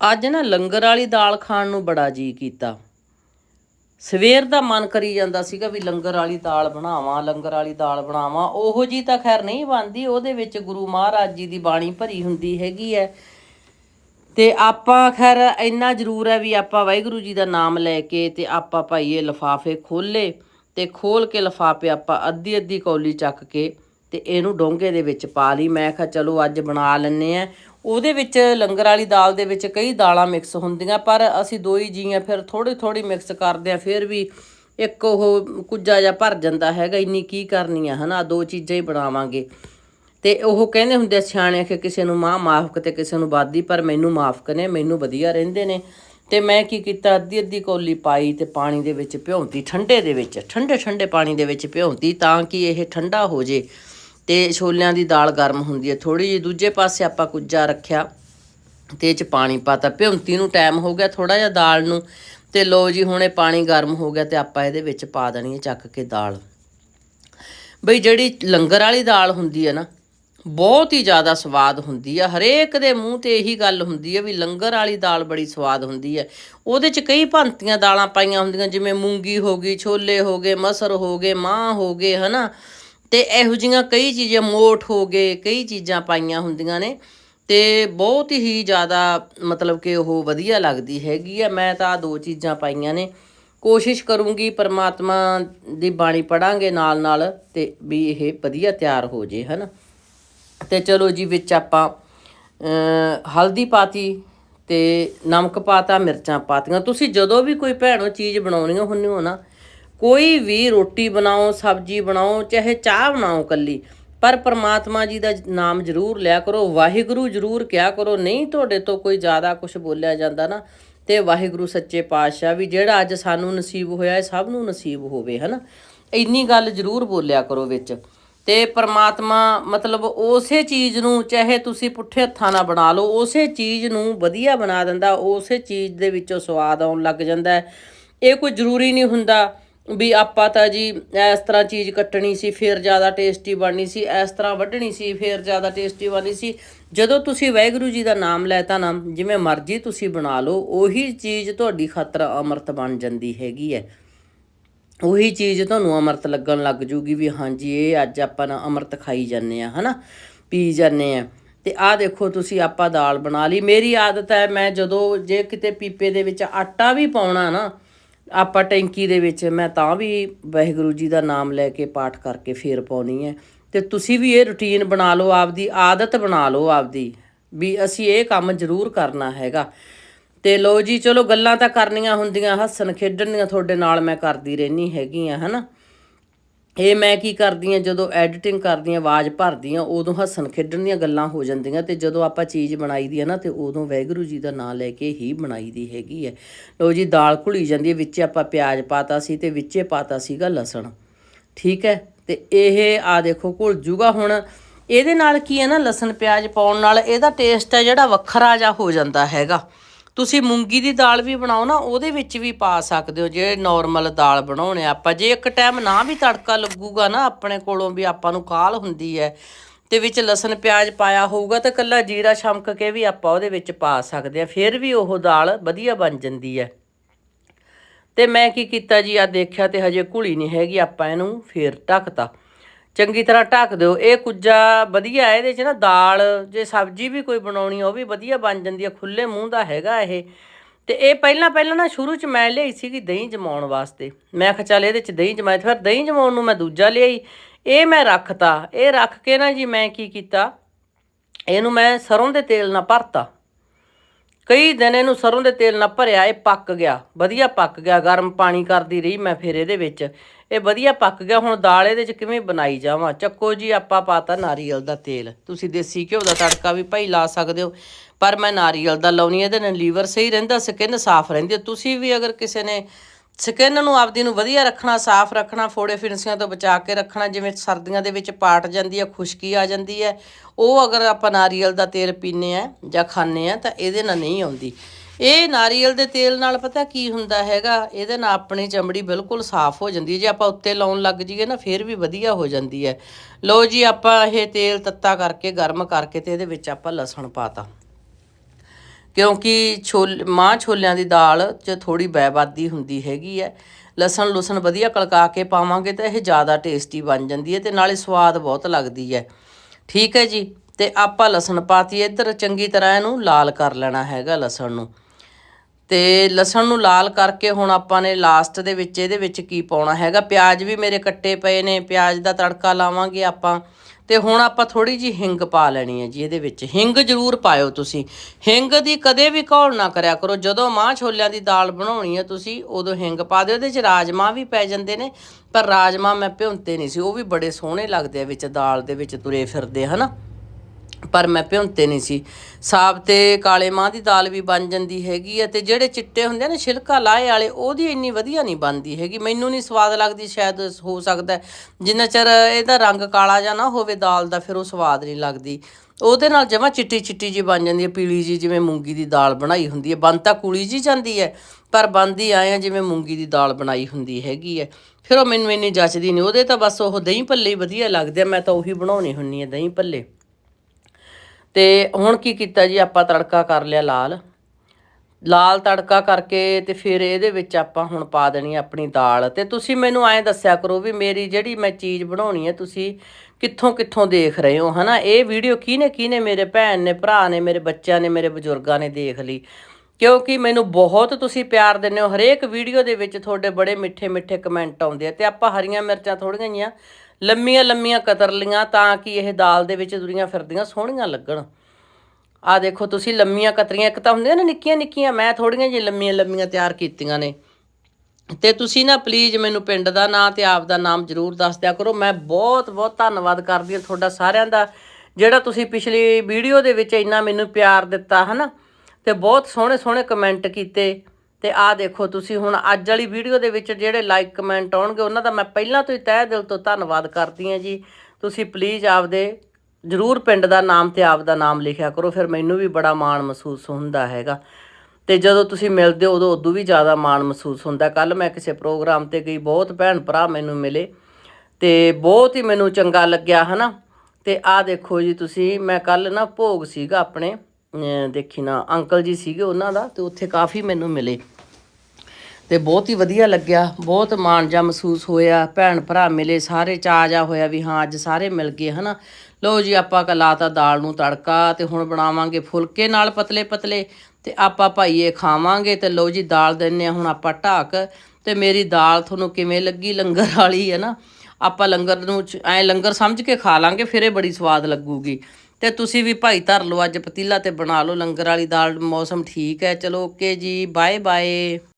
ਅੱਜ ਨਾ ਲੰਗਰ ਵਾਲੀ ਦਾਲ ਖਾਣ ਨੂੰ ਬੜਾ ਜੀ ਕੀਤਾ। ਸਵੇਰ ਦਾ ਮਨ ਕਰੀ ਜਾਂਦਾ ਸੀਗਾ ਵੀ ਲੰਗਰ ਵਾਲੀ ਦਾਲ ਬਣਾਵਾਂ, ਲੰਗਰ ਵਾਲੀ ਦਾਲ ਬਣਾਵਾਂ। ਉਹੋ ਜੀ ਤਾਂ ਖੈਰ ਨਹੀਂ ਬਣਦੀ, ਉਹਦੇ ਵਿੱਚ ਗੁਰੂ ਮਹਾਰਾਜ ਜੀ ਦੀ ਬਾਣੀ ਭਰੀ ਹੁੰਦੀ ਹੈਗੀ ਹੈ ਤੇ ਆਪਾਂ ਖੈਰ ਇੰਨਾ ਜ਼ਰੂਰ ਹੈ ਵੀ ਆਪਾਂ ਵਾਹਿਗੁਰੂ ਜੀ ਦਾ ਨਾਮ ਲੈ ਕੇ ਤੇ ਆਪਾਂ ਭਾਈ ਇਹ ਲਫਾਫੇ ਖੋਲੇ ਤੇ ਖੋਲ ਕੇ ਲਫਾਫੇ ਆਪਾਂ ਅੱਧੀ ਅੱਧੀ ਕੌਲੀ ਚੱਕ ਕੇ ਤੇ ਇਹਨੂੰ ਡੋਂਗੇ ਦੇ ਵਿੱਚ ਪਾ ਲਈ। ਮੈਂ ਕਿਹਾ ਚਲੋ ਅੱਜ ਬਣਾ ਲੈਨੇ ਆ। ਉਹਦੇ ਵਿੱਚ ਲੰਗਰ ਵਾਲੀ ਦਾਲ ਦੇ ਵਿੱਚ ਕਈ ਦਾਲਾਂ ਮਿਕਸ ਹੁੰਦੀਆਂ, ਪਰ ਅਸੀਂ ਦੋ ਹੀ ਜੀਆਂ ਫਿਰ ਥੋੜੀ ਥੋੜੀ ਮਿਕਸ ਕਰਦੇ ਆ ਫਿਰ ਵੀ ਇੱਕ ਉਹ ਕੁੱਜਾ ਜਿਹਾ ਭਰ ਜਾਂਦਾ ਹੈਗਾ, ਇੰਨੀ ਕੀ ਕਰਨੀ ਆ, ਹਨਾ, ਦੋ ਚੀਜ਼ਾਂ ਹੀ ਬਣਾਵਾਂਗੇ। ਤੇ ਉਹ ਕਹਿੰਦੇ ਹੁੰਦੇ ਆ ਸਿਆਣੇ ਕਿ ਕਿਸੇ ਨੂੰ ਮਾਂ ਮਾਫ ਤੇ ਕਿਸੇ ਨੂੰ ਬਾਦੀ ਪਰ ਮੈਨੂੰ ਮਾਫ ਕਨੇ ਮੈਨੂੰ ਵਧੀਆ ਰਹਿੰਦੇ ਨੇ। ਤੇ ਮੈਂ ਕੀ ਕੀਤਾ ਅੱਧੀ ਅੱਧੀ ਕੌਲੀ ਪਾਈ ਤੇ ਪਾਣੀ ਦੇ ਵਿੱਚ ਭਿਉਂਤੀ, ਠੰਡੇ ਦੇ ਵਿੱਚ ਠੰਡੇ ਠੰਡੇ ਪਾਣੀ ਦੇ ਵਿੱਚ ਭਿਉਂਤੀ ਤਾਂ ਕਿ ਇਹ ਠੰਡਾ ਹੋ ਜੇ। ਤੇ ਛੋਲਿਆਂ ਦੀ ਦਾਲ ਗਰਮ ਹੁੰਦੀ ਹੈ। ਥੋੜੀ ਜਿਹੀ ਦੂਜੇ ਪਾਸੇ ਆਪਾਂ ਕੁੱਜਾ ਰੱਖਿਆ, ਤੇ ਇਹ ਚ ਪਾਣੀ ਪਾਤਾ। ਭਿਉਂਤੀ ਨੂੰ ਟਾਈਮ ਹੋ ਗਿਆ ਥੋੜਾ ਜਿਹਾ ਦਾਲ ਨੂੰ, ਤੇ ਲੋ ਜੀ ਹੁਣ ਇਹ ਪਾਣੀ ਗਰਮ ਹੋ ਗਿਆ ਤੇ ਆਪਾਂ ਇਹਦੇ ਵਿੱਚ ਪਾ ਦੇਣੀ ਹੈ ਚੱਕ ਕੇ ਦਾਲ। ਬਈ ਜਿਹੜੀ ਲੰਗਰ ਵਾਲੀ ਦਾਲ ਹੁੰਦੀ ਹੈ ਨਾ, ਬਹੁਤ ਹੀ ਜ਼ਿਆਦਾ ਸਵਾਦ ਹੁੰਦੀ ਆ। ਹਰੇਕ ਦੇ ਮੂੰਹ ਤੇ ਇਹੀ ਗੱਲ ਹੁੰਦੀ ਹੈ ਵੀ ਲੰਗਰ ਵਾਲੀ ਦਾਲ ਬੜੀ ਸਵਾਦ ਹੁੰਦੀ ਹੈ। ਉਹਦੇ ਚ ਕਈ ਭੰਤੀਆਂ ਦਾਲਾਂ ਪਾਈਆਂ ਹੁੰਦੀਆਂ, ਜਿਵੇਂ ਮੂੰਗੀ ਹੋ ਗਈ, ਛੋਲੇ ਹੋ ਗਏ, ਮਸਰ ਹੋ ਗਏ ਮਾਂ ਹੋ ਗਏ, ਹਨਾ? ਤੇ ਇਹੋ ਜੀਆਂ ਕਈ ਚੀਜ਼ਾਂ ਮੋਠ ਹੋ ਗਏ ਕਈ ਚੀਜ਼ਾਂ ਪਾਈਆਂ ਹੁੰਦੀਆਂ ਨੇ ਤੇ ਬਹੁਤ ਹੀ ਜ਼ਿਆਦਾ ਮਤਲਬ ਕਿ ਉਹ ਵਧੀਆ ਲੱਗਦੀ ਹੈਗੀ ਆ। ਮੈਂ ਤਾਂ ਆਹ ਦੋ ਚੀਜ਼ਾਂ ਪਾਈਆਂ ਨੇ। ਕੋਸ਼ਿਸ਼ ਕਰੂੰਗੀ ਪਰਮਾਤਮਾ ਦੀ ਬਾਣੀ ਪੜਾਂਗੇ ਨਾਲ ਨਾਲ ਤੇ ਵੀ ਇਹ ਵਧੀਆ ਤਿਆਰ ਹੋ ਜੇ ਹਨਾ? ਤੇ ਚਲੋ ਜੀ ਵਿੱਚ ਆਪਾਂ ਅਹ, ਹਲਦੀ ਪਾਤੀ ਤੇ ਨਮਕ ਪਾਤਾ ਮਿਰਚਾਂ ਪਾਤੀਆਂ। ਤੁਸੀਂ ਜਦੋਂ ਵੀ ਕੋਈ ਭੈਣੋ ਚੀਜ਼ ਬਣਾਉਣੀ ਹੁੰਦੀ ਹੋ ਨਾ ਕੋਈ ਵੀ ਰੋਟੀ ਬਣਾਓ, ਸਬਜ਼ੀ ਬਣਾਓ, ਚਾਹੇ ਚਾਹ ਬਣਾਓ ਕੱਲੀ ਪਰ ਪ੍ਰਮਾਤਮਾ ਜੀ ਦਾ ਨਾਮ ਜ਼ਰੂਰ ਲਿਆ ਕਰੋ, ਵਾਹਿਗੁਰੂ ਜ਼ਰੂਰ ਕਿਹਾ ਕਰੋ, ਨਹੀਂ ਤੁਹਾਡੇ ਤੋਂ ਕੋਈ ਜ਼ਿਆਦਾ ਕੁਝ ਬੋਲਿਆ ਜਾਂਦਾ ਨਾ, ਤੇ ਵਾਹਿਗੁਰੂ ਸੱਚੇ ਪਾਤਸ਼ਾਹ ਵੀ ਜਿਹੜਾ ਅੱਜ ਸਾਨੂੰ ਨਸੀਬ ਹੋਇਆ ਇਹ ਸਭ ਨੂੰ ਨਸੀਬ ਹੋਵੇ, ਹਨਾ? ਇੰਨੀ ਗੱਲ ਜ਼ਰੂਰ ਬੋਲਿਆ ਕਰੋ ਵਿੱਚ, ਤੇ ਪਰਮਾਤਮਾ ਮਤਲਬ ਉਸੇ ਚੀਜ਼ ਨੂੰ ਚਾਹੇ ਤੁਸੀਂ ਪੁੱਠੇ ਹੱਥਾਂ ਨਾਲ ਬਣਾ ਲਓ, ਉਸੇ ਚੀਜ਼ ਨੂੰ ਵਧੀਆ ਬਣਾ ਦਿੰਦਾ, ਉਸੇ ਚੀਜ਼ ਦੇ ਵਿੱਚੋਂ ਸਵਾਦ ਆਉਣ ਲੱਗ ਜਾਂਦਾ, ਇਹ ਕੋਈ ਜ਼ਰੂਰੀ ਨਹੀਂ ਹੁੰਦਾ। ਵੀ ਆਪਾਂ ਤਾਂ ਜੀ ਇਸ ਤਰ੍ਹਾਂ ਚੀਜ਼ ਕੱਟਣੀ ਸੀ, ਫਿਰ ਜ਼ਿਆਦਾ ਟੇਸਟੀ ਬਣਨੀ ਸੀ, ਇਸ ਤਰ੍ਹਾਂ ਵੱਢਣੀ ਸੀ, ਫਿਰ ਜ਼ਿਆਦਾ ਟੇਸਟੀ ਬਣਨੀ ਸੀ। ਜਦੋਂ ਤੁਸੀਂ ਵਾਹਿਗੁਰੂ ਜੀ ਦਾ ਨਾਮ ਲੈਤਾ ਨਾ, ਜਿਵੇਂ ਮਰਜ਼ੀ ਤੁਸੀਂ ਬਣਾ ਲਓ, ਉਹੀ ਚੀਜ਼ ਤੁਹਾਡੀ ਖਾਤਰ ਅੰਮ੍ਰਿਤ ਬਣ ਜਾਂਦੀ ਹੈਗੀ ਹੈ। ਉਹੀ ਚੀਜ਼ ਤੁਹਾਨੂੰ ਅੰਮ੍ਰਿਤ ਲੱਗਣ ਲੱਗ ਜੂਗੀ ਵੀ ਹਾਂਜੀ, ਇਹ ਅੱਜ ਆਪਾਂ ਨਾ ਅੰਮ੍ਰਿਤ ਖਾਈ ਜਾਂਦੇ ਆ ਹਨਾ, ਪੀ ਜਾਂਦੇ ਆ ਤੇ ਆਹ ਦੇਖੋ ਤੁਸੀਂ ਆਪਾਂ ਦਾਲ ਬਣਾ ਲਈ। ਮੇਰੀ ਆਦਤ ਹੈ, ਮੈਂ ਜਦੋਂ ਜੇ ਕਿਤੇ ਪੀਪੇ ਦੇ ਵਿੱਚ ਆਟਾ ਵੀ ਪਾਉਣਾ ਨਾ ਆਪਾਂ ਟੈਂਕੀ ਦੇ ਵਿੱਚ, ਮੈਂ ਤਾਂ ਵੀ ਵਾਹਿਗੁਰੂ ਜੀ ਦਾ ਨਾਮ ਲੈ ਕੇ ਪਾਠ ਕਰਕੇ ਫੇਰ ਪਾਉਣੀ ਹੈ। ਤੇ ਤੁਸੀਂ ਵੀ ਇਹ ਰੁਟੀਨ ਬਣਾ ਲਓ, ਆਪਦੀ ਆਦਤ ਬਣਾ ਲਓ ਆਪਦੀ, ਵੀ ਅਸੀਂ ਇਹ ਕੰਮ ਜ਼ਰੂਰ ਕਰਨਾ ਹੈਗਾ। ਤੇ ਲੋ ਜੀ, ਚਲੋ ਗੱਲਾਂ ਤਾਂ ਕਰਨੀਆਂ ਹੁੰਦੀਆਂ, ਹੱਸਣ ਖੇਡਣ ਦੀਆਂ ਤੁਹਾਡੇ ਨਾਲ ਮੈਂ ਕਰਦੀ ਰਹਿਣੀ ਹੈਗੀ ਆ ਹਨਾ? ਇਹ ਮੈਂ ਕੀ ਕਰਦੀ ਆ ਜਦੋਂ ਐਡੀਟਿੰਗ ਕਰਦੀ ਆ ਆਵਾਜ਼ ਭਰਦੀ ਆ ਉਦੋਂ ਹੱਸਣ ਖੇਡਣ ਦੀਆਂ ਗੱਲਾਂ ਹੋ ਜਾਂਦੀਆਂ ਤੇ ਜਦੋਂ ਆਪਾਂ ਚੀਜ਼ ਬਣਾਈ ਦੀ ਆ ਨਾ ਤੇ ਉਦੋਂ ਵਾਹਿਗੁਰੂ ਜੀ ਦਾ ਨਾਮ ਲੈ ਕੇ ਹੀ ਬਣਾਈ ਦੀ ਹੈਗੀ ਹੈ। ਲੋ ਜੀ, ਦਾਲ ਘੁਲੀ ਜਾਂਦੀ ਹੈ, ਵਿੱਚ ਆਪਾਂ ਪਿਆਜ਼ ਪਾਤਾ ਸੀ ਤੇ ਵਿੱਚੇ ਪਾਤਾ ਸੀਗਾ ਲਸਣ। ਠੀਕ ਹੈ? ਤੇ ਇਹ ਆ ਦੇਖੋ ਘੁਲ ਜੂਗਾ ਹੁਣ। ਇਹਦੇ ਨਾਲ ਕੀ ਹੈ ਨਾ, ਲਸਣ ਪਿਆਜ਼ ਪਾਉਣ ਨਾਲ ਇਹਦਾ ਟੇਸਟ ਹੈ ਜਿਹੜਾ ਵੱਖਰਾ ਜਿਹਾ ਹੋ ਜਾਂਦਾ ਹੈਗਾ। ਤੁਸੀਂ ਮੂੰਗੀ ਦੀ ਦਾਲ ਵੀ ਬਣਾਓ ਨਾ, ਉਹਦੇ ਵਿੱਚ ਵੀ ਪਾ ਸਕਦੇ ਹੋ, ਜਿਹੜੇ ਨਾਰਮਲ ਦਾਲ ਬਣਾਉਣੇ ਆ ਆਪਾਂ। ਜੇ ਇੱਕ ਟਾਈਮ ਨਾ ਵੀ ਤੜਕਾ ਲੱਗੂਗਾ ਨਾ, ਆਪਣੇ ਕੋਲੋਂ ਵੀ ਆਪਾਂ ਨੂੰ ਕਾਲ ਹੁੰਦੀ ਹੈ। ਤੇ ਵਿੱਚ ਲਸਣ, ਪਿਆਜ਼ ਪਾਇਆ ਹੋਊਗਾ ਤਾਂ ਕੱਲਾ ਜੀਰਾ ਛਮਕ ਕੇ ਵੀ ਆਪਾਂ ਉਹਦੇ ਵਿੱਚ ਪਾ ਸਕਦੇ ਆ। ਫਿਰ ਵੀ ਉਹ ਦਾਲ ਵਧੀਆ ਬਣ ਜਾਂਦੀ ਹੈ। ਤੇ ਮੈਂ ਕੀ ਕੀਤਾ ਜੀ ਆ ਦੇਖਿਆ ਤੇ ਹਜੇ ਘੁਲੀ ਨਹੀਂ ਹੈਗੀ, ਆਪਾਂ ਇਹਨੂੰ ਫੇਰ ਢੱਕਤਾ। ਚੰਗੀ ਤਰ੍ਹਾਂ ਢੱਕ ਦਿਓ। ਇਹ ਕੁੱਜਾ ਵਧੀਆ ਇਹਦੇ 'ਚ ਨਾ ਦਾਲ, ਜੇ ਸਬਜ਼ੀ ਵੀ ਕੋਈ ਬਣਾਉਣੀ ਉਹ ਵੀ ਵਧੀਆ ਬਣ ਜਾਂਦੀ ਹੈ ਖੁੱਲੇ ਮੂੰਹ ਦਾ ਹੈਗਾ ਇਹ। ਤੇ ਇਹ ਪਹਿਲਾਂ ਪਹਿਲਾਂ ਨਾ ਸ਼ੁਰੂ 'ਚ ਮੈਂ ਲਿਆਈ ਸੀਗੀ ਦਹੀਂ ਜਮਾਉਣ ਵਾਸਤੇ। ਮੈਂ ਕਿਹਾ ਚੱਲ ਇਹਦੇ 'ਚ ਦਹੀਂ ਜਮਾਏ ਫਿਰ ਦਹੀਂ ਜਮਾਉਣ ਨੂੰ ਮੈਂ ਦੂਜਾ ਲਿਆਈ। ਇਹ ਮੈਂ ਰੱਖਤਾ। ਇਹ ਰੱਖ ਕੇ ਨਾ ਜੀ ਮੈਂ ਕੀ ਕੀਤਾ, ਇਹਨੂੰ ਮੈਂ ਸਰੋਂ ਦੇ ਤੇਲ ਨਾਲ ਭਰਤਾ। ਕਈ ਦਿਨ ਇਹਨੂੰ ਸਰੋਂ ਦੇ ਤੇਲ ਨਾਲ ਭਰਿਆ, ਇਹ ਪੱਕ ਗਿਆ, ਵਧੀਆ ਪੱਕ ਗਿਆ, ਗਰਮ ਪਾਣੀ ਕਰਦੀ ਰਹੀ ਮੈਂ ਫਿਰ ਇਹਦੇ ਵਿੱਚ। ਇਹ ਵਧੀਆ ਪੱਕ ਗਿਆ, ਹੁਣ ਦਾਲ ਇਹਦੇ ਚ ਕਿਵੇਂ ਬਣਾਈ ਜਾਵਾਂ? ਚੱਕੋ ਜੀ, ਆਪਾਂ ਪਾਤਾ ਨਾਰੀਅਲ ਦਾ ਤੇਲ। ਤੁਸੀਂ ਦੇਸੀ ਘਿਓ ਦਾ ਤੜਕਾ ਵੀ ਭਾਈ ਲਾ ਸਕਦੇ ਹੋ, ਪਰ ਮੈਂ ਨਾਰੀਅਲ ਦਾ ਲਾਉਣੀ ਇਹਦੇ ਨਾਲ ਲੀਵਰ ਸਹੀ ਰਹਿੰਦਾ, ਸਕਿਨ ਸਾਫ਼ ਰਹਿੰਦੀ ਤੁਸੀਂ ਵੀ ਅਗਰ ਕਿਸੇ ਨੇ ਸਕਿਨ ਨੂੰ ਆਪਦੀ ਨੂੰ ਵਧੀਆ ਰੱਖਣਾ, ਸਾਫ਼ ਰੱਖਣਾ, ਫੋੜੇ ਫਿਨਸੀਆਂ ਤੋਂ ਬਚਾ ਕੇ ਰੱਖਣਾ, ਜਿਵੇਂ ਸਰਦੀਆਂ ਦੇ ਵਿੱਚ ਪਾਟ ਜਾਂਦੀ ਹੈ, ਖੁਸ਼ਕੀ ਆ ਜਾਂਦੀ ਹੈ। ਉਹ ਅਗਰ ਆਪਾਂ ਨਾਰੀਅਲ ਦਾ ਤੇਲ ਪੀਨੇ ਆ ਜਾਂ ਖਾਂਦੇ ਆ ਤਾਂ ਇਹਦੇ ਨਾਲ ਨਹੀਂ ਆਉਂਦੀ। ਇਹ ਨਾਰੀਅਲ ਦੇ ਤੇਲ ਨਾਲ ਪਤਾ ਕੀ ਹੁੰਦਾ ਹੈਗਾ? ਇਹਦੇ ਨਾਲ ਆਪਣੀ ਚਮੜੀ ਬਿਲਕੁਲ ਸਾਫ਼ ਹੋ ਜਾਂਦੀ ਹੈ। ਜੇ ਆਪਾਂ ਉੱਤੇ ਲਾਉਣ ਲੱਗ ਜਾਈਏ ਨਾ, ਫਿਰ ਵੀ ਵਧੀਆ ਹੋ ਜਾਂਦੀ ਹੈ। ਲੋ ਜੀ, ਆਪਾਂ ਇਹ ਤੇਲ ਤੱਤਾ ਕਰਕੇ, ਗਰਮ ਕਰਕੇ ਤੇ ਇਹਦੇ ਵਿੱਚ ਆਪਾਂ ਲਸਣ ਪਾਤਾ ਕਿਉਂਕਿ ਛੋਲ, ਮਾਂ ਛੋਲਿਆਂ ਦੀ ਦਾਲ 'ਚ ਥੋੜੀ ਬੈਬਾਦੀ ਹੁੰਦੀ ਹੈਗੀ ਹੈ। ਲਸਣ ਲੁਸਣ ਵਧੀਆ ਕਲਕਾ ਕੇ ਪਾਵਾਂਗੇ ਤਾਂ ਇਹ ਜ਼ਿਆਦਾ ਟੇਸਟੀ ਬਣ ਜਾਂਦੀ ਹੈ ਤੇ ਨਾਲੇ ਸਵਾਦ ਬਹੁਤ ਲੱਗਦੀ ਹੈ। ਠੀਕ ਹੈ ਜੀ, ਤੇ ਆਪਾਂ ਲਸਣ ਪਾਤੀ ਇੱਧਰ ਚੰਗੀ ਤਰ੍ਹਾਂ ਇਹਨੂੰ ਲਾਲ ਕਰ ਲੈਣਾ ਹੈਗਾ ਲਸਣ ਨੂੰ। ਤੇ ਲਸਣ ਨੂੰ ਲਾਲ ਕਰਕੇ ਹੁਣ ਆਪਾਂ ਨੇ ਲਾਸਟ ਦੇ ਵਿੱਚ, ਇਹਦੇ ਵਿੱਚ ਕੀ ਪਾਉਣਾ ਹੈਗਾ? ਪਿਆਜ਼ ਵੀ ਮੇਰੇ ਕੱਟੇ ਪਏ ਨੇ, ਪਿਆਜ਼ ਦਾ ਤੜਕਾ ਲਾਵਾਂਗੇ ਆਪਾਂ। ਤੇ ਹੁਣ ਆਪਾਂ ਥੋੜੀ ਜੀ ਹਿੰਗ ਪਾ ਲੈਣੀ ਹੈ ਜੀ ਇਹਦੇ ਵਿੱਚ। ਹਿੰਗ ਜ਼ਰੂਰ ਪਾਇਓ ਤੁਸੀਂ। ਹਿੰਗ ਦੀ ਕਦੇ ਵੀ ਘੋਲ ਨਾ ਕਰਿਆ ਕਰੋ। ਜਦੋਂ ਮਾਂ ਛੋਲਿਆਂ ਦੀ ਦਾਲ ਬਣਾਉਣੀ ਹੈ ਤੁਸੀਂ, ਉਦੋਂ ਹਿੰਗ ਪਾ ਦਿਓ। ਉਹਦੇ ਚ ਰਾਜਮਾ ਵੀ ਪੈ ਜਾਂਦੇ ਨੇ, ਪਰ ਰਾਜਮਾ ਮੈਂ ਭਿਉਂਤੇ ਨਹੀਂ ਸੀ। ਉਹ ਵੀ ਬੜੇ ਸੋਹਣੇ ਲੱਗਦੇ ਆ ਵਿੱਚ, ਦਾਲ ਦੇ ਵਿੱਚ ਤੁਰੇ ਫਿਰਦੇ ਹਨਾ? ਪਰ ਮੈਂ ਭਿਉਂਤੇ ਨਹੀਂ ਸੀ। ਸਾਬ ਤੇ ਕਾਲੇ ਮਾਂ ਦੀ ਦਾਲ ਵੀ ਬਣ ਜਾਂਦੀ ਹੈਗੀ ਆ ਤੇ ਜਿਹੜੇ ਚਿੱਟੇ ਹੁੰਦੇ ਆ ਨਾ ਛਿਲਕਾ ਲਾਏ ਵਾਲੇ, ਉਹਦੀ ਇੰਨੀ ਵਧੀਆ ਨਹੀਂ ਬਣਦੀ ਹੈਗੀ। ਮੈਨੂੰ ਨਹੀਂ ਸਵਾਦ ਲੱਗਦੀ, ਸ਼ਾਇਦ ਹੋ ਸਕਦਾ ਜਿੰਨਾ ਚਿਰ ਇਹਦਾ ਰੰਗ ਕਾਲਾ ਜਾਂ ਨਾ ਹੋਵੇ ਦਾਲ ਦਾ, ਫਿਰ ਉਹ ਸਵਾਦ ਨਹੀਂ ਲੱਗਦੀ। ਉਹਦੇ ਨਾਲ ਜਮਾ ਚਿੱਟੀ ਚਿੱਟੀ ਜੀ ਬਣ ਜਾਂਦੀ ਹੈ, ਪੀਲੀ ਜੀ ਜਿਵੇਂ ਮੂੰਗੀ ਦੀ ਦਾਲ ਬਣਾਈ ਹੁੰਦੀ ਹੈ। ਬਣ ਤਾਂ ਕੁਲੀ ਜੀ ਜਾਂਦੀ ਹੈ, ਪਰ ਬਣਦੀ ਆਏ ਆ ਜਿਵੇਂ ਮੂੰਗੀ ਦੀ ਦਾਲ ਬਣਾਈ ਹੁੰਦੀ ਹੈਗੀ ਹੈ। ਫਿਰ ਉਹ ਮੈਨੂੰ ਇੰਨੀ ਜੱਚਦੀ ਨਹੀਂ, ਉਹਦੇ ਤਾਂ ਬਸ ਉਹ ਦਹੀਂ ਭੱਲੇ ਹੀ ਵਧੀਆ ਲੱਗਦੇ ਆ, ਮੈਂ ਤਾਂ ਉਹੀ ਬਣਾਉਣੀ ਹੁੰਨੀ ਹੈ ਦਹੀਂ ਭੱਲੇ। ਤੇ ਹੁਣ ਕੀ ਕੀਤਾ ਜੀ? ਆਪਾਂ ਤੜਕਾ ਕਰ ਲਿਆ ਲਾਲ। ਲਾਲ ਤੜਕਾ ਕਰਕੇ ਤੇ ਫਿਰ ਇਹਦੇ ਵਿੱਚ ਆਪਾਂ ਹੁਣ ਪਾ ਦੇਣੀ ਆਪਣੀ ਦਾਲ। ਤੇ ਤੁਸੀਂ ਮੈਨੂੰ ਐਂ ਦੱਸਿਆ ਕਰੋ ਵੀ ਮੇਰੀ ਜਿਹੜੀ ਮੈਂ ਚੀਜ਼ ਬਣਾਉਣੀ ਹੈ ਤੁਸੀਂ ਕਿੱਥੋਂ ਕਿੱਥੋਂ ਦੇਖ ਰਹੇ ਹੋ, ਹਨਾ? ਇਹ ਵੀਡੀਓ ਕਿਹਨੇ ਕਿਹਨੇ ਮੇਰੇ ਭੈਣ ਨੇ, ਭਰਾ ਨੇ, ਮੇਰੇ ਬੱਚਿਆਂ ਨੇ, ਮੇਰੇ ਬਜ਼ੁਰਗਾਂ ਨੇ ਦੇਖ ਲਈ। ਕਿਉਂਕਿ ਮੈਨੂੰ ਬਹੁਤ ਤੁਸੀਂ ਪਿਆਰ ਦਿੰਦੇ ਹੋ। ਹਰੇਕ ਵੀਡੀਓ ਦੇ ਵਿੱਚ ਤੁਹਾਡੇ ਬੜੇ ਮਿੱਠੇ ਮਿੱਠੇ ਕਮੈਂਟ ਆਉਂਦੇ ਆ ਤੇ ਆਪਾਂ ਹਰੀਆਂ ਮਿਰਚਾਂ ਥੋੜੀਆਂ ਜੀਆਂ ਲੰਮੀਆਂ ਲੰਮੀਆਂ ਕਤਰ ਲੀਆਂ ਤਾਂ ਕਿ ਇਹ ਦਾਲ ਦੇ ਵਿੱਚ ਦੁਰੀਆਂ ਫਿਰਦੀਆਂ ਸੋਹਣੀਆਂ ਲੱਗਣ। ਆ ਦੇਖੋ, ਤੁਸੀਂ ਲੰਮੀਆਂ ਕਤਰੀਆਂ, ਇੱਕ ਤਾਂ ਹੁੰਦੀਆਂ ਨਾ ਨਿੱਕੀਆਂ ਨਿੱਕੀਆਂ, ਮੈਂ ਥੋੜੀਆਂ ਜਿਹੀਆਂ ਲੰਮੀਆਂ ਲੰਮੀਆਂ ਤਿਆਰ ਕੀਤੀਆਂ ਨੇ। ਤੇ ਤੁਸੀਂ ਨਾ ਪਲੀਜ਼ ਮੈਨੂੰ ਪਿੰਡ ਦਾ ਨਾਂ ਤੇ ਆਪ ਦਾ ਨਾਮ ਜ਼ਰੂਰ ਦੱਸ ਦਿਆ ਕਰੋ। ਮੈਂ ਬਹੁਤ ਬਹੁਤ ਧੰਨਵਾਦ ਕਰਦੀ ਹਾਂ ਤੁਹਾਡਾ ਸਾਰਿਆਂ ਦਾ, ਜਿਹੜਾ ਤੁਸੀਂ ਪਿਛਲੀ ਵੀਡੀਓ ਦੇ ਵਿੱਚ ਇੰਨਾ ਮੈਨੂੰ ਪਿਆਰ ਦਿੱਤਾ, ਹਨਾ? ਤੇ ਬਹੁਤ ਸੋਹਣੇ ਸੋਹਣੇ ਕਮੈਂਟ ਕੀਤੇ। ਤੇ ਆਹ ਦੇਖੋ, ਤੁਸੀਂ ਹੁਣ ਅੱਜ ਵਾਲੀ ਵੀਡੀਓ ਦੇ ਵਿੱਚ ਜਿਹੜੇ ਲਾਈਕ ਕਮੈਂਟ ਆਉਣਗੇ, ਉਹਨਾਂ ਦਾ ਮੈਂ ਪਹਿਲਾਂ ਤੋਂ ਹੀ ਤਹਿ ਦਿਲ ਤੋਂ ਧੰਨਵਾਦ ਕਰਦੀ ਹਾਂ ਜੀ। ਤੁਸੀਂ ਪਲੀਜ਼ ਆਪਦੇ ਜ਼ਰੂਰ ਪਿੰਡ ਦਾ ਨਾਮ ਤੇ ਆਪ ਦਾ ਨਾਮ ਲਿਖਿਆ ਕਰੋ, ਫਿਰ ਮੈਨੂੰ ਵੀ ਬੜਾ ਮਾਣ ਮਹਿਸੂਸ ਹੁੰਦਾ ਹੈਗਾ। ਤੇ ਜਦੋਂ ਤੁਸੀਂ ਮਿਲਦੇ ਹੋ, ਉਦੋਂ ਉਦੋਂ ਵੀ ਜ਼ਿਆਦਾ ਮਾਣ ਮਹਿਸੂਸ ਹੁੰਦਾ। ਕੱਲ ਮੈਂ ਕਿਸੇ ਪ੍ਰੋਗਰਾਮ ਤੇ ਗਈ, ਬਹੁਤ ਭੈਣ ਭਰਾ ਮੈਨੂੰ ਮਿਲੇ ਤੇ ਬਹੁਤ ਹੀ ਮੈਨੂੰ ਚੰਗਾ ਲੱਗਿਆ, ਹਨਾ? ਤੇ ਆਹ ਦੇਖੋ ਜੀ ਤੁਸੀਂ, ਮੈਂ ਕੱਲ ਨਾ ਭੋਗ ਸੀਗਾ ਆਪਣੇ ਦੇਖੀ ਨਾ, ਅੰਕਲ ਜੀ ਸੀਗੇ ਉਹਨਾਂ ਦਾ ਤੇ ਉੱਥੇ ਕਾਫੀ ਮੈਨੂੰ ਮਿਲੇ। ਤੇ ਬਹੁਤ ਹੀ ਵਧੀਆ ਲੱਗਿਆ, ਬਹੁਤ ਮਾਣ ਜਾ ਮਹਿਸੂਸ ਹੋਇਆ ਭੈਣ ਭਰਾ ਮਿਲੇ, ਸਾਰੇ ਚਾਅ ਜਾ ਹੋਇਆ ਵੀ ਹਾਂ, ਅੱਜ ਸਾਰੇ ਮਿਲ ਗਏ, ਹਨਾ। ਲਓ ਜੀ, ਆਪਾਂ ਕਲਾਤਾ ਦਾਲ ਨੂੰ ਤੜਕਾ ਤੇ ਹੁਣ ਬਣਾਵਾਂਗੇ ਫੁਲਕੇ ਨਾਲ ਪਤਲੇ ਪਤਲੇ ਤੇ ਆਪਾਂ ਭਾਈਏ ਖਾਵਾਂਗੇ ਤੇ ਲਓ ਜੀ, ਦਾਲ ਦਿੰਨੇ ਆ, ਹੁਣ ਆਪਾਂ ਢਾਕ ਤੇ ਮੇਰੀ ਦਾਲ ਤੁਹਾਨੂੰ ਕਿਵੇਂ ਲੱਗੀ ਲੰਗਰ ਵਾਲੀ ਹੈ ਨਾ ਆਪਾਂ ਲੰਗਰ ਨੂੰ ਐ ਲੰਗਰ ਸਮਝ ਕੇ ਖਾ ਲਾਂਗੇ, ਫਿਰ ਇਹ ਬੜੀ ਸਵਾਦ ਲੱਗੂਗੀ। ਤੇ ਤੁਸੀਂ ਵੀ ਭਾਈ ਧਰ ਲਓ, ਅੱਜ ਪਤੀਲਾ ਤੇ ਬਣਾ ਲਓ, ਲੰਗਰ ਵਾਲੀ ਦਾਲ, ਮੌਸਮ ਠੀਕ ਹੈ। ਚਲੋ ਓਕੇ ਜੀ ਬਾਏ ਬਾਏ